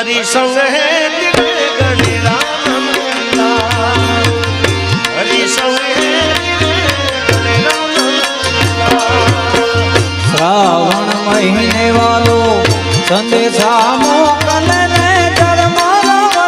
हरि संग है दिल गणे राम हरि संग है श्रावण महीने वालो संदेशा मोकल